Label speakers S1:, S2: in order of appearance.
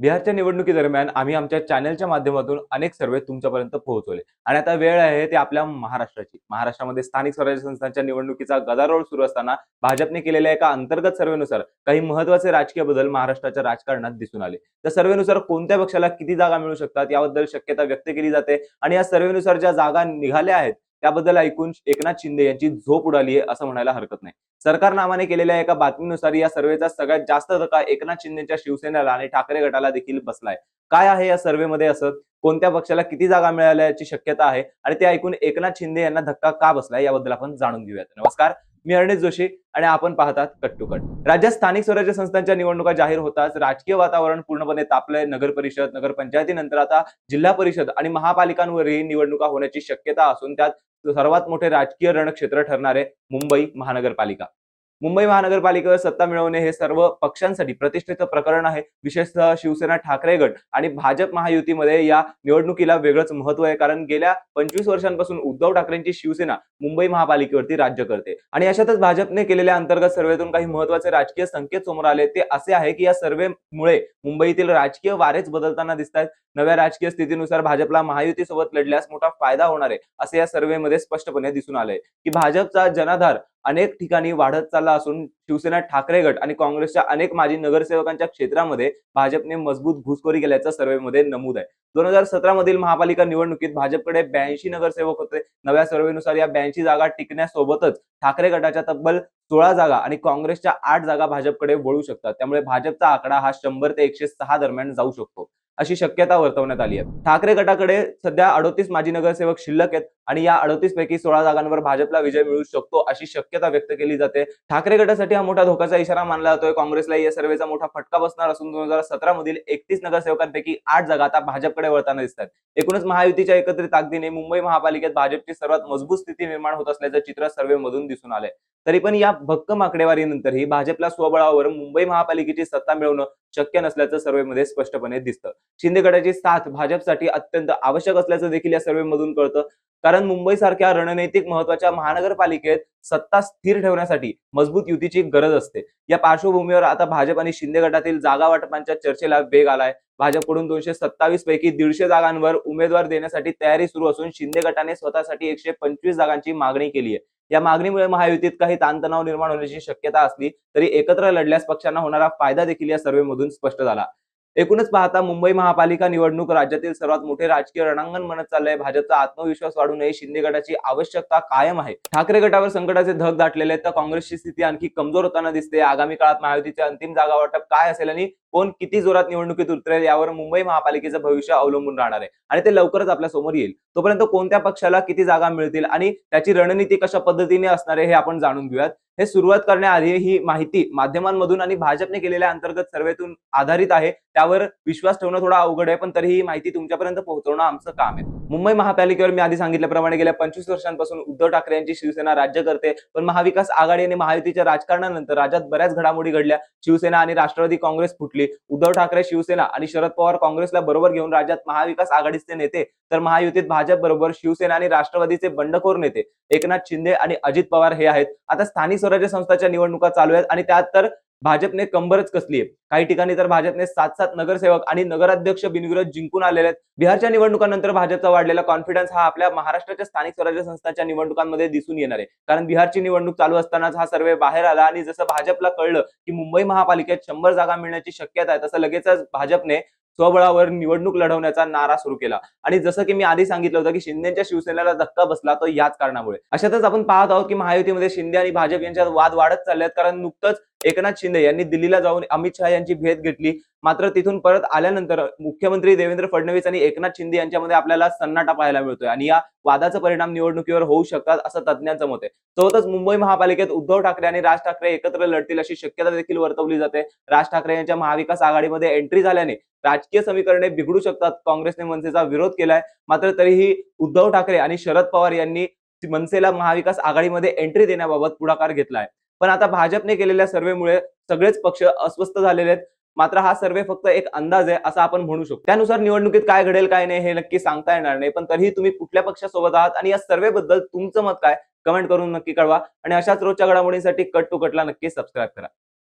S1: बिहारच्या निवडणुकीदरम्यान आम्ही आमच्या चॅनलच्या माध्यमातून अनेक सर्वे तुमच्यापर्यंत पोहोचवले. आणि आता वेळ आहे ते आपल्या महाराष्ट्राची. महाराष्ट्रामध्ये स्थानिक स्वराज्य संस्थांच्या निवडणुकीचा गदारोळ सुरू असताना भाजपने केलेल्या एका अंतर्गत सर्वेनुसार काही महत्त्वाचे राजकीय बदल महाराष्ट्राच्या राजकारणात दिसून आले. त्या सर्वेनुसार कोणत्या पक्षाला किती जागा मिळू शकतात याबद्दल शक्यता व्यक्त केली जाते. आणि या सर्वेनुसार ज्या जागा निघाल्या आहेत त्याबद्दल ऐकून एकनाथ शिंदे यांची झोप उडाली आहे असं म्हणायला हरकत नाही. सरकार नावाने केलेल्या एका बातमीनुसार या सर्वेचा सगळ्यात जास्त धक्का एकनाथ शिंदेच्या शिवसेनेला आणि ठाकरे गटाला देखील बसलाय. काय आहे या सर्व्हेमध्ये असं? कोणत्या पक्षाला किती जागा मिळाल्याची शक्यता आहे? आणि ते ऐकून एकनाथ शिंदे यांना धक्का का बसलाय याबद्दल आपण जाणून घेऊयात. नमस्कार मी अरणेश जोशी आणि आपण पाहतात कट टू कट. राज्यात स्थानिक स्वराज्य संस्थांच्या निवडणुका जाहीर होताच राजकीय वातावरण पूर्णपणे तापलंय. नगर परिषद नगरपंचायतीनंतर आता जिल्हा परिषद आणि महापालिकांवरही निवडणुका होण्याची शक्यता असून त्यात सर्वात मोठे राजकीय रणक्षेत्र ठरणारे मुंबई महानगरपालिका. मुंबई महानगरपालिकेवर सत्ता मिळवणे हे सर्व पक्षांसाठी प्रतिष्ठेचं प्रकरण आहे. विशेषतः शिवसेना ठाकरे गट आणि भाजप महायुतीमध्ये या निवडणुकीला वेगळंच महत्त्व आहे. कारण गेल्या पंचवीस वर्षांपासून उद्धव ठाकरेंची शिवसेना मुंबई महापालिकेवरती राज्य करते. आणि अशातच भाजपने केलेल्या अंतर्गत सर्वेतून काही महत्त्वाचे राजकीय संकेत समोर आले. ते असे आहे की या सर्वेमुळे मुंबईतील राजकीय वारेच बदलताना दिसत आहेत नव्या राजकीय स्थितीनुसार भाजपला महायुतीसोबत लढल्यास मोठा फायदा होणार आहे असे या सर्व्हेमध्ये स्पष्टपणे दिसून आलंय. की भाजपचा जनाधार अनेक ठिकाणी वाढत चालला असून शिवसेना ठाकरे गट आणि काँग्रेसच्या अनेक माजी नगरसेवकांच्या क्षेत्रामध्ये भाजपने मजबूत घुसखोरी केल्याचं सर्व्हेमध्ये नमूद आहे. दोन हजार सतरा मधील महापालिका निवडणुकीत भाजपकडे ब्याऐंशी नगरसेवक होते. नव्या सर्व्हेनुसार या ब्याऐंशी जागा टिकण्यासोबतच ठाकरे गटाच्या तब्बल सोळा जागा आणि काँग्रेसच्या आठ जागा भाजपकडे वळू शकतात. त्यामुळे भाजपचा आकडा हा शंभर ते एकशे सहा दरम्यान जाऊ शकतो. अशी शक्यता वर्तवण्यात आली आहे. ठाकरे गटाकडे सध्या अडोतीस माजी नगरसेवक शिल्लक आहेत आणि या अडोतीस पैकी सोळा जागांवर भाजपला विजय मिळू शकतो अशी शक्यता व्यक्त केली जाते. ठाकरे गटासाठी हा मोठा धोक्याचा इशारा मानला जातोय. काँग्रेसला या सर्वेचा मोठा फटका बसणार असून दोन हजार सतरा मधील एकतीस नगरसेवकांपैकी आठ जागा आता भाजपकडे वळताना दिसतात एकूणच महायुतीच्या एकत्रित ताकदीने मुंबई महापालिकेत भाजपची सर्वात मजबूत स्थिती निर्माण होत असल्याचं चित्र सर्वे मधून दिसून आलंय. तरी पण या भक्कम आकडेवारीनंतरही भाजपला स्वबळावर मुंबई महापालिकेची सत्ता मिळवणं शक्य नसल्याचं सर्वेमध्ये स्पष्टपणे दिसतं. शिंदे गटाची साथ भाजपसाठी अत्यंत आवश्यक असल्याचं देखील या सर्वेमधून कळतं. कारण मुंबई सारख्या रणनैतिक महत्त्वाच्या महानगरपालिकेत सत्ता स्थिर ठेवण्यासाठी मजबूत युतीची गरज असते. या पार्श्वभूमीवर आता भाजप आणि शिंदे गटातील जागा वाटपांच्या चर्चेला वेग आलाय. भाजपकडून दोनशे सत्तावीस पैकी दीडशे जागांवर उमेदवार देण्यासाठी तयारी सुरू असून शिंदे गटाने स्वतःसाठी एकशे पंचवीस जागांची मागणी केली आहे या मागणीमुळे महायुतीत काही ताणतणाव निर्माण होण्याची शक्यता असली तरी एकत्र लढल्यास पक्षांना होणारा फायदा देखील या सर्वेमधून स्पष्ट झाला. एकूणच पाहता मुंबई महापालिका निवडणूक राज्यातील सर्वात मोठे राजकीय रणांगण म्हणत चाललंय. भाजपचा आत्मविश्वास वाढू नये शिंदे गटाची आवश्यकता कायम आहे. ठाकरे गटावर संकटाचे धग दाटलेले आहेत तर काँग्रेसची स्थिती आणखी कमजोर होताना दिसते. आगामी काळात महायुतीचे अंतिम जागा वाटप काय असेल आणि कोण किती जोरात निवडणुकीत उतरेल यावर मुंबई महापालिकेचं भविष्य अवलंबून राहणार आहे. आणि ते लवकरच आपल्यासमोर येईल. तोपर्यंत कोणत्या पक्षाला किती जागा मिळतील आणि त्याची रणनीती कशा पद्धतीने असणार आहे हे आपण जाणून घेऊयात. हे सुरुवात करण्याआधी ही माहिती माध्यमांमधून आणि भाजपने केलेल्या अंतर्गत सर्वेतून आधारित आहे. त्यावर विश्वास ठेवणं थोडा अवघड आहे पण तरी ही माहिती तुमच्यापर्यंत पोहोचवणं आमचं काम आहे. मुंबई महापालिकेवर मी आधी सांगितल्याप्रमाणे गेल्या पंचवीस वर्षांपासून उद्धव ठाकरे यांची शिवसेना राज्य करते पण महाविकास आघाडी आणि महायुतीच्या राजकारणानंतर राज्यात बऱ्याच घडामोडी घडल्या. शिवसेना आणि राष्ट्रवादी काँग्रेस फुटली उद्धव ठाकरे शिवसेना आणि शरद पवार काँग्रेसला बरोबर घेऊन राज्यात महाविकास आघाडीचे नेते तर महायुतीत भाजप बरोबर शिवसेना आणि राष्ट्रवादीचे बंडखोर नेते एकनाथ शिंदे आणि अजित पवार हे आहेत. आता स्थानिक स्वराज्य संस्थाच्या निवडणुका चालू आहेत आणि त्यात तर भाजपने कंबरच कसली आहे काही ठिकाणी तर भाजपने सात सात नगरसेवक आणि नगराध्यक्ष बिनविरोध जिंकून आलेले आहेत. बिहारच्या निवडणुकांनंतर भाजपचा वाढलेला कॉन्फिडन्स हा आपल्या महाराष्ट्राच्या स्थानिक स्वराज्य संस्थांच्या निवडणुकांमध्ये दिसून येणार आहे. कारण बिहारची निवडणूक चालू असतानाच हा सर्वे बाहेर आला आणि जसं भाजपला कळलं की मुंबई महापालिकेत शंभर जागा मिळण्याची शक्यता आहे तसं लगेचच भाजपने स्वबळावर निवडणूक लढवण्याचा नारा सुरू केला. आणि जसं की मी आधी सांगितलं होतं की शिंदेच्या शिवसेनेला धक्का बसला तो याच कारणामुळे. अशातच आपण पाहत आहोत की महायुतीमध्ये शिंदे आणि भाजप यांच्यात वाद वाढत चालले आहेत. कारण नुकतंच एकनाथ शिंदे यांनी दिल्लीला जाऊन अमित शहा यांची भेट घेतली. मात्र तिथून परत आल्यानंतर मुख्यमंत्री देवेंद्र फडणवीस आणि एकनाथ शिंदे यांच्यामध्ये आपल्याला सन्नाटा पाहायला मिळतोय आणि या वादाचा परिणाम निवडणुकीवर होऊ शकतात असं तज्ज्ञांचं मत आहे. सोबतच मुंबई महापालिकेत उद्धव ठाकरे आणि राज ठाकरे एकत्र लढतील अशी शक्यता देखील वर्तवली जाते. राज ठाकरे यांच्या महाविकास आघाडीमध्ये एंट्री झाल्याने राजकीय समीकरणे बिघडू शकतात. काँग्रेसने मनसेचा विरोध केलाय. मात्र तरीही उद्धव ठाकरे आणि शरद पवार यांनी मनसेला महाविकास आघाडीमध्ये एंट्री देण्याबाबत पुढाकार घेतलाय. पण आता भाजपने केलेल्या सर्वेमुळे सगळेच पक्ष अस्वस्थ झालेले आहेत. मात्र हा सर्वे फक्त एक अंदाज आहे असं आपण म्हणू शकतो. त्यानुसार निवडणुकीत काय घडेल काय नाही हे नक्की सांगता येणार नाही. पण तरीही तुम्ही कुठल्या पक्षासोबत आहात आणि या सर्वे बद्दल तुमचं मत काय? कमेंट करून नक्की कळवा. आणि अशाच रोजच्या घडामोडींसाठी कट टू कटला नक्की सबस्क्राईब करा.